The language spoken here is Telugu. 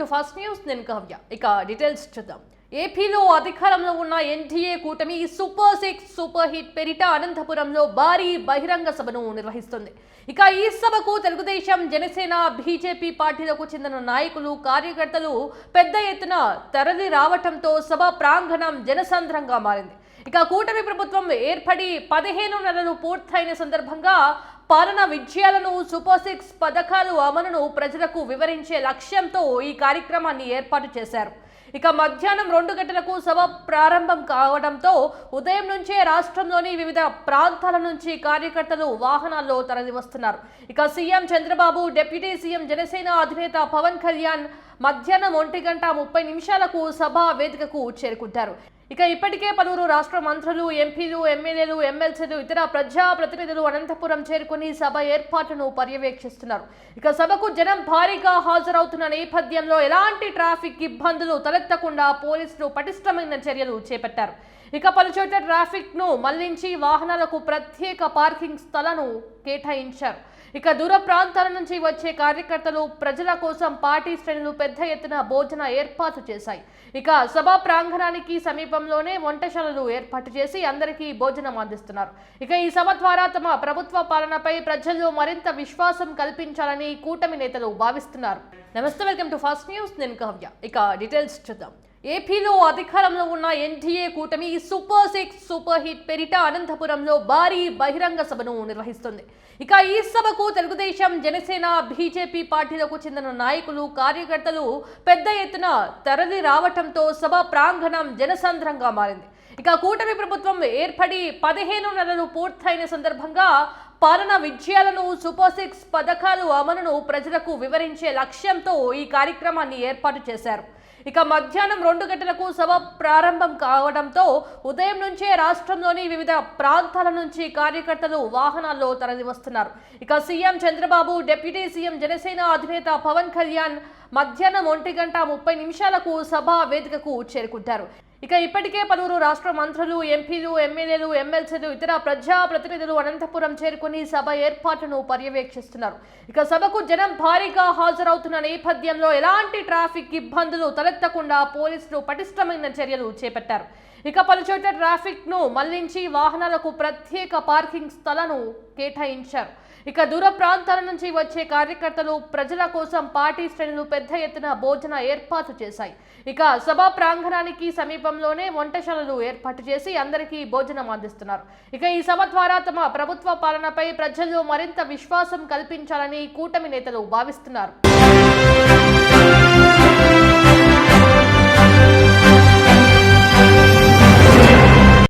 టు ఫస్ట్ న్యూస్ నేను కవ్య. ఇక డీటెయిల్స్ చూద్దాం. ఏపీలో అధికారంలో ఉన్న ఎన్డీఏ కూటమి సూపర్ సిక్స్ సూపర్ హిట్ పెరిట అనంతపురంలో భారీ బహిరంగ సభను నిర్వహిస్తుంది. ఇక ఈ సభకు తెలుగుదేశం జనసేన బీజేపీ పార్టీలకు చెందిన నాయకులు కార్యకర్తలు పెద్ద ఎత్తున తరలి రావటంతో సభ ప్రాంగణం జనసంద్రంగా మారింది. ఇక కూటమి ప్రభుత్వం ఏర్పడి పదిహేను నెలలు పూర్తయిన సందర్భంగా పాలన విజయాలను సూపర్ సిక్స్ పథకాలు అమలును ప్రజలకు వివరించే లక్ష్యంతో ఈ కార్యక్రమాన్ని ఏర్పాటు చేశారు. ఇక మధ్యాహ్నం రెండు గంటలకు సభ ప్రారంభం కావడంతో ఉదయం నుంచే రాష్ట్రంలోని వివిధ ప్రాంతాల నుంచి కార్యకర్తలు వాహనాల్లో తరలివస్తున్నారు. ఇక CM Chandrababu deputy CM Janasena అధినేత పవన్ కళ్యాణ్ మధ్యాహ్నం ఒంటి గంట ముప్పై నిమిషాలకు సభా వేదికకు చేరుకుంటారు. ఇక ఇప్పటికే పలువురు రాష్ట్ర మంత్రులు ఎంపీలు ఎమ్మెల్యేలు ఎమ్మెల్సీలు ఇతర ప్రజా ప్రతినిధులు అనంతపురం చేరుకుని సభ ఏర్పాట్లను పర్యవేక్షిస్తున్నారు. ఇక సభకు జనం భారీగా హాజరవుతున్న నేపథ్యంలో ఎలాంటి ట్రాఫిక్ ఇబ్బందులు తలెత్తకుండా పోలీసులు పటిష్టమైన చర్యలు చేపట్టారు. ఇక పలుచోట్ల ట్రాఫిక్ను మళ్ళించి వాహనాలకు ప్రత్యేక పార్కింగ్ స్థలను కేటాయించారు. ఇక దూర ప్రాంతాల నుంచి వచ్చే కార్యకర్తలు ప్రజల కోసం పార్టీ శ్రేణులు పెద్ద ఎత్తున భోజన ఏర్పాటు చేశాయి. ఇక సభా ప్రాంగణానికి సమీపంలోనే వంటశాలలు ఏర్పాటు చేసి అందరికీ భోజనం అందిస్తున్నారు. ఇక ఈ సభ ద్వారా తమ ప్రభుత్వ పాలనపై ప్రజల్లో మరింత విశ్వాసం కల్పించాలని కూటమి నేతలు భావిస్తున్నారు. నమస్తే వెల్కమ్ టు ఫాస్ట్ న్యూస్. నేను కవ్య. ఇక డీటెయిల్స్ చూద్దాం. ఏపీలో అధికారంలో ఉన్న ఎన్డీఏ కూటమి సూపర్ సిక్స్ సూపర్ హిట్ పెరిట అనంతపురంలో భారీ బహిరంగ సభను నిర్వహిస్తుంది. ఇక ఈ సభకు తెలుగుదేశం జనసేన బీజేపీ పార్టీలకు చెందిన నాయకులు కార్యకర్తలు పెద్ద ఎత్తున తరలి రావటంతో సభ ప్రాంగణం జనసంద్రంగా మారింది. ఇక కూటమి ప్రభుత్వం ఏర్పడి పదిహేను నెలలు పూర్తయిన సందర్భంగా పాలన విజయాలను సూపర్ సిక్స్ పథకాలు అమలును ప్రజలకు వివరించే లక్ష్యంతో ఈ కార్యక్రమాన్ని ఏర్పాటు చేశారు. ఇక మధ్యాహ్నం రెండు గంటలకు సభ ప్రారంభం కావడంతో ఉదయం నుంచే రాష్ట్రంలోని వివిధ ప్రాంతాల నుంచి కార్యకర్తలు వాహనాల్లో తరలివస్తున్నారు. ఇక CM Chandrababu deputy CM Janasena అధినేత పవన్ కళ్యాణ్ మధ్యాహ్నం ఒంటి గంట ముప్పై నిమిషాలకు సభా వేదికకు చేరుకుంటారు. ఇక ఇప్పటికే పలువురు రాష్ట్ర మంత్రులు ఎంపీలు ఎమ్మెల్యేలు ఎమ్మెల్సీలు ఇతర ప్రజా ప్రతినిధులు అనంతపురం చేరుకుని సభ ఏర్పాట్లను పర్యవేక్షిస్తున్నారు. ఇక సభకు జనం భారీగా హాజరవుతున్న నేపథ్యంలో ఎలాంటి ట్రాఫిక్ ఇబ్బందులు తలెత్తకుండా పోలీసులు పటిష్టమైన చర్యలు చేపట్టారు. ఇక పలుచోట్ల ట్రాఫిక్ను మళ్ళించి వాహనాలకు ప్రత్యేక పార్కింగ్ స్థలను కేటాయించారు. ఇక దూర ప్రాంతాల నుంచి వచ్చే కార్యకర్తలు ప్రజల కోసం పార్టీ శ్రేణులు పెద్ద ఎత్తున భోజన ఏర్పాటు చేశాయి. ఇక సభా ప్రాంగణానికి సమీపంలోనే వంటశాలలు ఏర్పాటు చేసి అందరికీ భోజనం అందిస్తున్నారు. ఇక ఈ సభ ద్వారా తమ ప్రభుత్వ పాలనపై ప్రజలు మరింత విశ్వాసం కల్పించాలని కూటమి నేతలు భావిస్తున్నారు.